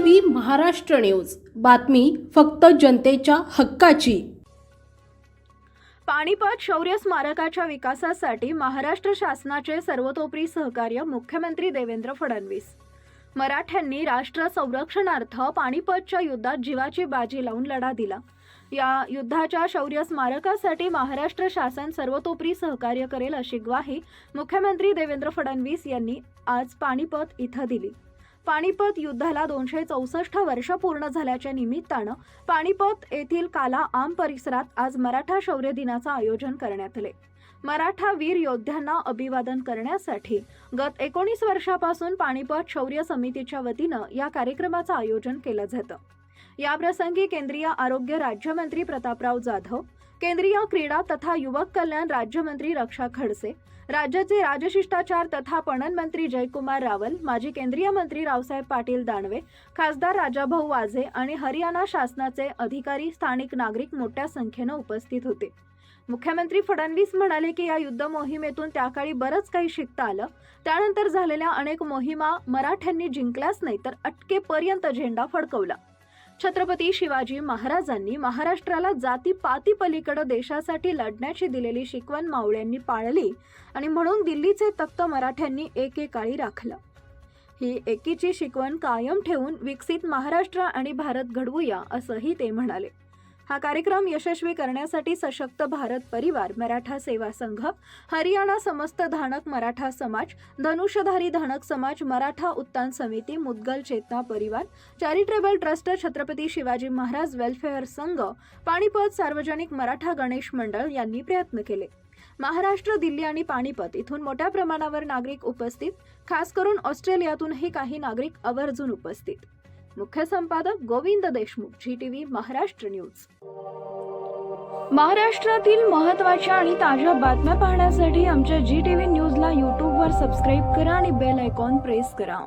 V Maharashtra news. बातमी फक्त जनतेच्या हक्काची. पाणीपत शौर्य स्मारकाच्या विकासासाठी महाराष्ट्र शासनाचे सर्वतोपरी सहकार्य मुख्यमंत्री देवेंद्र फडणवीस. मराठ्यांनी राष्ट्र संरक्षणार्थ पाणीपतच्या युद्धात जीवाची बाजी लावून लढा दिला. या युद्धाच्या शौर्य स्मारकासाठी महाराष्ट्र शासन सर्वतोपरी सहकार्य करेल अशी ग्वाही मुख्यमंत्री देवेंद्र फडणवीस यांनी आज पाणीपत इथं दिली. पाणीपत युद्धाला दोनशे चौसष्ट वर्ष पूर्ण झाल्याच्या निमित्तानं पाणीपत येथील काला आम परिसरात आज मराठा शौर्य दिनाचं आयोजन करण्यात आले. मराठा वीर योद्ध्यांना अभिवादन करण्यासाठी गत एकोणीस वर्षापासून पाणीपत शौर्य समितीच्या वतीनं या कार्यक्रमाचं आयोजन केलं जातं. याप्रसंगी केंद्रीय आरोग्य राज्यमंत्री प्रतापराव जाधव केंद्रीय क्रीडा तथा युवक कल्याण राज्यमंत्री रक्षा खडसे राज्याचे राजशिष्टाचार तथा पणन मंत्री जयकुमार रावल माजी केंद्रीय मंत्री रावसाहेब पाटील दानवे खासदार राजाभाऊ वाझे आणि हरियाणा शासनाचे अधिकारी स्थानिक नागरिक मोठ्या संख्येनं उपस्थित होते. मुख्यमंत्री फडणवीस म्हणाले की या युद्ध मोहिमेतून त्या काळी बरंच काही शिकता आलं. त्यानंतर झालेल्या अनेक मोहिमा मराठ्यांनी जिंकल्याच नाही तर अटकेपर्यंत झेंडा फडकवला. छत्रपती शिवाजी महाराजांनी महाराष्ट्राला जातीपाती पलीकडे देशासाठी लढण्याची दिलेली शिकवण मावळ्यांनी पाळली आणि म्हणून दिल्लीचे तख्त मराठ्यांनी एकेकाळी राखलं. ही एकीची शिकवण कायम ठेवून विकसित महाराष्ट्र आणि भारत घडवूया असंही ते म्हणाले. हा कार्यक्रम यशस्वी करण्यासाठी सशक्त भारत परिवार मराठा सेवा संघ हरियाणा समस्त धानक मराठा समाज धनुष्यधारी धानक समाज मराठा उत्तान समिती Mudgal Chetna Parivar charitable trust Chhatrapati Shivaji Maharaj welfare संघ पाणीपत सार्वजनिक मराठा गणेश मंडळ यांनी प्रयत्न केले. महाराष्ट्र दिल्ली आणि पाणीपत इथून मोठ्या प्रमाणावर नागरिक उपस्थित खास करून ऑस्ट्रेलियातूनही काही नागरिक आवर्जून उपस्थित. मुख्य संपादक गोविंद देशमुख जी टीव्ही महाराष्ट्र न्यूज महाराष्ट्रातील महत्त्वाच्या आणि ताज्या बातम्या पाहण्यासाठी आमच्या जी टी व्ही न्यूजला यूट्यूबवर सबस्क्राईब करा आणि बेल आयकॉन प्रेस करा.